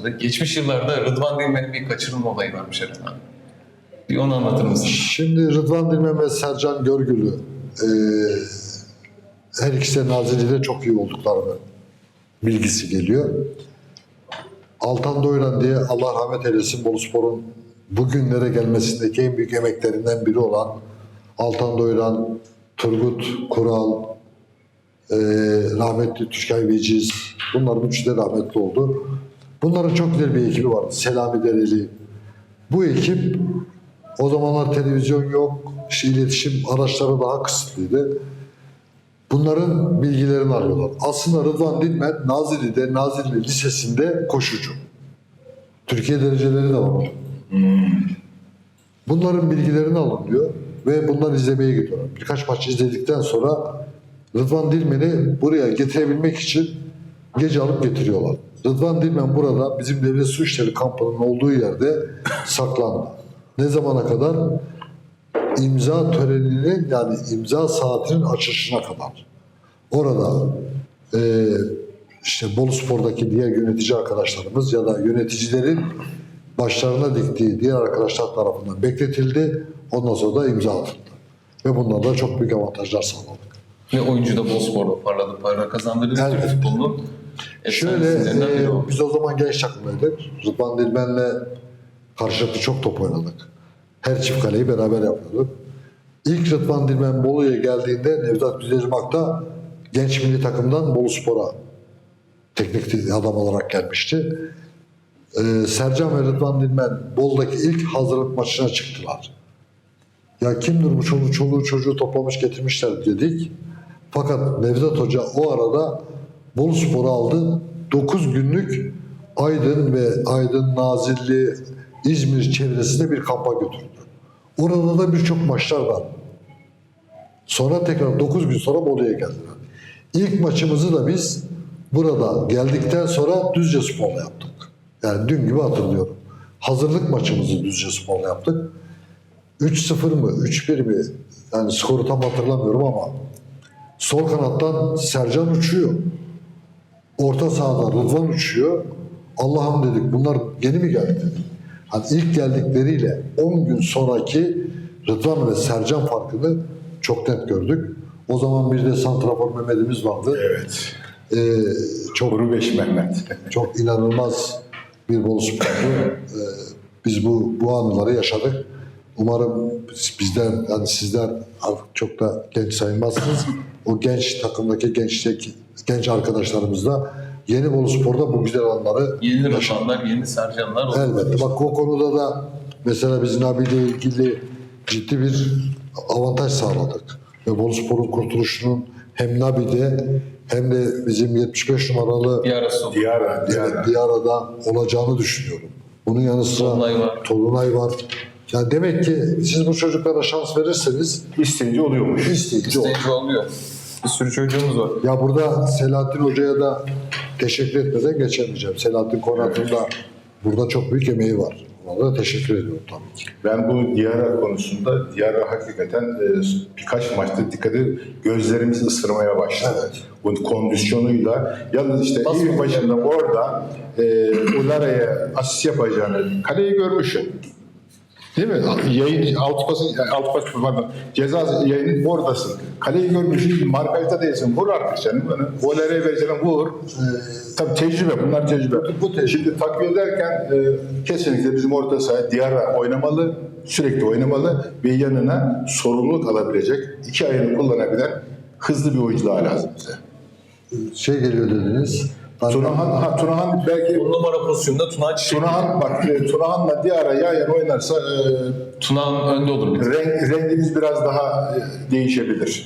başladı. Geçmiş yıllarda Rıdvan Dilmen'in bir kaçırılma olayı varmış abi. Bir onu anlatır mısın? Şimdi Rıdvan Dilmen ve Sercan Görgülü e, her ikisi de Nazilli'de çok iyi olduklarını bilgisi geliyor. Altan Doyran diye Allah rahmet eylesin Boluspor'un bugünlere gelmesindeki en büyük emeklerinden biri olan Altan Doyran, Turgut Kural, e, rahmetli Türkay Veciz, bunların üçü de rahmetli oldu. Bunların çok güzel bir ekibi vardı. Selami Dereli. Bu ekip o zamanlar televizyon yok, işte iletişim araçları daha kısıtlıydı. Bunların bilgilerini arıyorlar. Aslında Rıdvan Dilmen Nazilli'de, Nazilli Lisesi'nde koşucu. Türkiye dereceleri de var. Bunların bilgilerini alınıyor ve bunları izlemeye gidiyorlar. Birkaç maç izledikten sonra Rıdvan Dilmen'i buraya getirebilmek için gece alıp getiriyorlar. Rıdvan Dilmen burada bizim devlet su işleri kampının olduğu yerde saklandı. Ne zamana kadar? İmza töreninin yani imza saatinin açılışına kadar. Orada e, işte Bolu Spor'daki diğer yönetici arkadaşlarımız ya da yöneticilerin başlarına diktiği diğer arkadaşlar tarafından bekletildi. Ondan sonra da imza atıldı. Ve bunlardan çok büyük avantajlar sağladık. Ve oyuncu da bol sporda parladı, para kazandırdı. Türk Evet. futbolunun Şöyle e, biz o zaman genç takımdaydık. Rıdvan Dilmen'le karşılıklı çok top oynadık. Her çift kaleyi beraber yapıyorduk. İlk Rıdvan Dilmen Bolu'ya geldiğinde Nevzat Güzelirmak da genç milli takımdan Bolu Spor'a teknik adam olarak gelmişti. Ee, Sercan ve Rıdvan Dilmen Bolu'daki ilk hazırlık maçına çıktılar. Ya kimdir bu çoluğu, çoluğu çocuğu toplamış getirmişler dedik. Fakat Nevzat Hoca o arada Bolu Spor'u aldı. 9 günlük Aydın ve Aydın Nazilli İzmir çevresinde bir kampa götürdü. Orada da birçok maçlar var. Sonra tekrar 9 gün sonra Bolu'ya geldiler. İlk maçımızı da biz burada geldikten sonra Düzce Spor'la yaptık. Yani dün gibi hatırlıyorum. Hazırlık maçımızı Düzce Spor'la yaptık. 3-0 mı, 3-1 mi? Yani skoru tam hatırlamıyorum ama sol kanattan Sercan uçuyor. Orta sahada Rıdvan uçuyor. Allah'ım dedik bunlar yeni mi geldi? Hani ilk geldikleriyle 10 gün sonraki Rıdvan ve Sercan farkını çok net gördük. O zaman bir de Santrafor Mehmet'imiz vardı. Evet. Ee, çok Kuru Beş Mehmet. çok inanılmaz bir bol spordu. Ee, biz bu bu anıları yaşadık. Umarım biz- bizden yani sizler artık çok da genç sayılmazsınız. O genç takımdaki gençlik genç arkadaşlarımız da yeni Bolu Spor'da bu güzel anları Yeni yaşadık. Rıdvanlar, yeni Sercanlar oldu. Elbette. Bak o konuda da mesela biz Nabi ile ilgili ciddi bir avantaj sağladık. Ve Bolu Spor'un kurtuluşunun hem Nabi'de hem de bizim 75 numaralı ara son. Diyara, Diyara. Diyara'da olacağını düşünüyorum. Bunun yanı sıra Tolunay var. Tolunay var. Yani demek ki siz bu çocuklara şans verirseniz İsteyince oluyormuş. isteyince olur. İsteyince oluyor. Bir sürü çocuğumuz var. Ya burada Selahattin Hoca'ya da teşekkür etmeden geçemeyeceğim. Selahattin Konat'ın da burada çok büyük emeği var. Ona da teşekkür ediyorum tabii ki. Ben bu Diyara konusunda Diyara hakikaten e, birkaç maçta dikkat edip gözlerimizi ısırmaya başladı. Evet. Bu kondisyonuyla. Yalnız işte Pas ilk başında orada e, Ulara'ya asist yapacağını kaleyi görmüşsün. Değil mi? Yayın, alt pası, yani alt pas, pardon, ceza yayının oradasın. Kaleyi görmüşsün, markajda değilsin. Vur artık canım. Bunu. Ulara'ya vereceğini vur. Tabii tecrübe, bunlar tecrübe. Bu tecrübe. Şimdi takviye ederken e, kesinlikle bizim orta sahaya Diyara oynamalı, sürekli oynamalı ve yanına sorumluluk alabilecek, iki ayını kullanabilen hızlı bir oyuncu daha lazım bize. Şey geliyor dediniz. Tunahan, ha, Tunahan belki 10 numara pozisyonda Tuna Çiçek. Tunahan bak e, Tunahan'la Diyara yan yana oynarsa e, Tuna'nın önde olur bir renk, rengimiz biraz daha e, değişebilir.